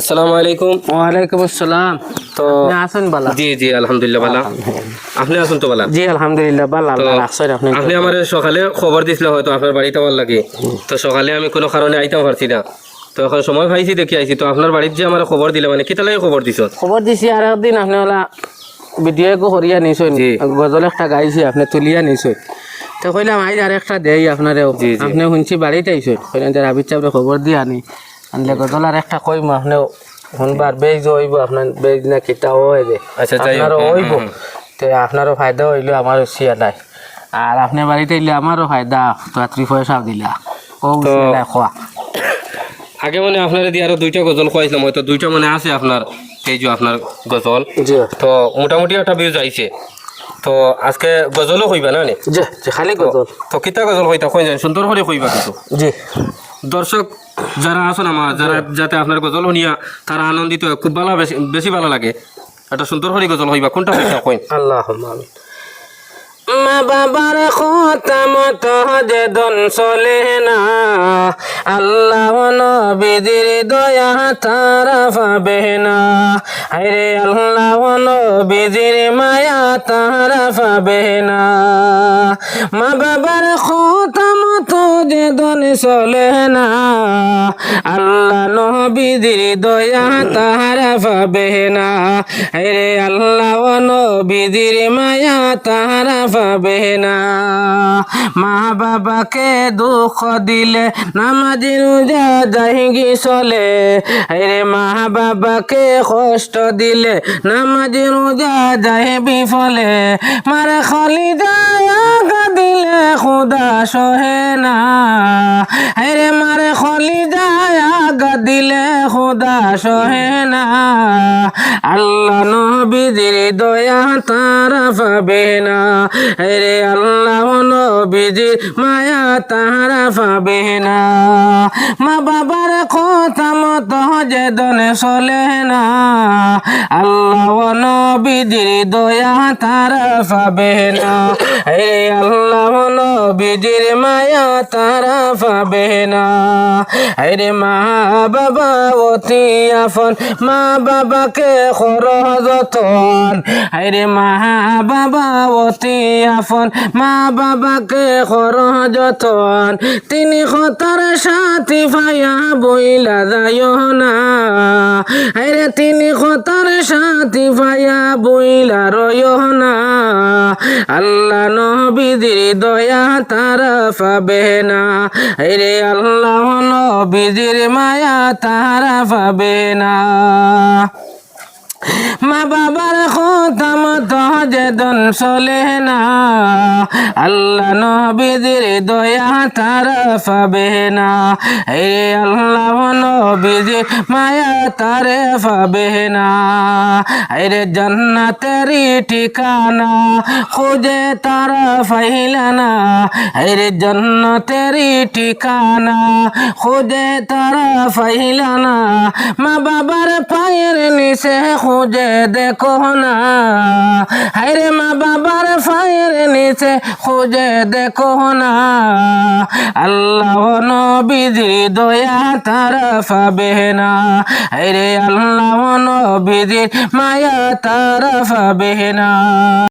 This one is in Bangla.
আসসালামু আলাইকুম। ওয়ালাইকুম আসসালাম। তো আছেন বালা? জি জি আলহামদুলিল্লাহ ভালো আপনি আছেন তো জি আলহামদুলিল্লাহ বালা আল্লাহ রাখছেন আপনি আপনি আমার সকালে খবর দিছিল হয়তো আপনার বাড়িতে আমার লাগে। তো সকালে আমি কোনো কারণে আইতাম পারছি না। তো এখন সময় পাইছি দেখি আইছি। তো আপনার বাড়িতে যে আমার খবর দিলে মানে কিতা লাগে খবর দিছ? খবর দিছি আর একদিন আপনি ওলা ভিডিও একো করিয়া নিছেন। গজল একটা গাইছি আপনি তুলিয়া নিছেন। তো কইলাম আইজ আর একটা দেই জি। আপনি শুনছি বাড়িতে আইছেন। কইলেন যে চাপরে খবর দিয়ে আনি। আনলে গজল আর একটা কইম আপনি শুনবার বেজ হইব আপনার বেজ না কিতা হয়ে দে আচ্ছা, যাই আপনারও হইব। তো আপনারও ফায়দা হইল আমারও সিয়া নাই। আর আপনি বাড়িতে এলে আমারও ফায়দা রাত্রি পয়সাও দিলা। ও তো- খোয়া। আগে মানে আপনার দিয়ে আরও দুইটা গজল খুয়াইছিলাম হয়তো দুইটা মানে আছে আপনার এই যে আপনার গজল। তো মোটামুটি একটা ভিউজ আইছে তো আজকে গজলও কইবা না? জি খালি গজল। তো কিতা গজল কইতা কই সুন্দর করে কইবা কিন্তু। জি। দর্শক যারা আছেন আমার যারা যাতে আপনার গজল শুনিয়া তারা আনন্দিত খুব ভালো বেশি বেশি ভালো লাগে। একটা সুন্দর করে গজল হইবা কোনটা কইতা কইন? আল্লাহ মা বাবার কথা মতো যে দন চলে না আল্লাহ নবীদের দয়া তারা পাবে না। আরে আল্লাহ নবীদের মায়া তারা পাবে না। মা বাবার কথা যে ধনে চলে না আল্লাহ নবীদের দয়া তাহারা পাবে না। রে আল্লাহ নবীদের মায়া তারা পাবে না। মা বাবাকে দুঃখ দিলে, নামাজি রোজা যাইগি চলে। আরে মা বাবাকে কষ্ট দিলে, নামাজি রোজা যাইবি ফলে। মারে খলি আগা দিলে খুদা সহে না। আরে মারে খলি যায় দিলে খুদা সহে না। আল্লাহ নবীজির দয়া তারা পাবে না। রে আল্লাহ নবীজির মায়া তারা পাবে না। মা বাবার কথা মতো যে দনে চলে না। আল্লাহ নবীজির দয়া তারা পাবে না। রে আল্লাহ নবীজির মায়া তারা পাবে না। রে মা বাবা, অতি আফন মা বাবাকে খরচতন আরে মা বাবা, অতি আফন মা বাবাকে খরচতন তিনি খতার সাথী ভাইয়া বইলা যায় না। আরে তিনি খতার সাথী ভাইয়া বইলা রয় না। আল্লাহ নবীদের দয়া তারা পাবে না। রে আল্লাহ নবীদের মায়া তারা পাবে না। মা বাবার কথা মতো যে দন চলে না। আল্লাহ নবীদের দয়া তারা পাবে না হে আল্লাহ নবীদের মায়া তারে পাবে না রে জান্নাতেরই ঠিকানা খুঁজে তারা পাইলা না। রে ঠিকানা খুঁজে তারা পাইলা না। মা বাবার পায়ের নিচে খুঁজে দেখো না। হায়রে মা বাবার খোঁজে খুঁজে দেখো না। আল্লাহ নবীজি দয়া তারা পাবে না আরে আল্লাহ নবীজি মায়া তারা পাবে না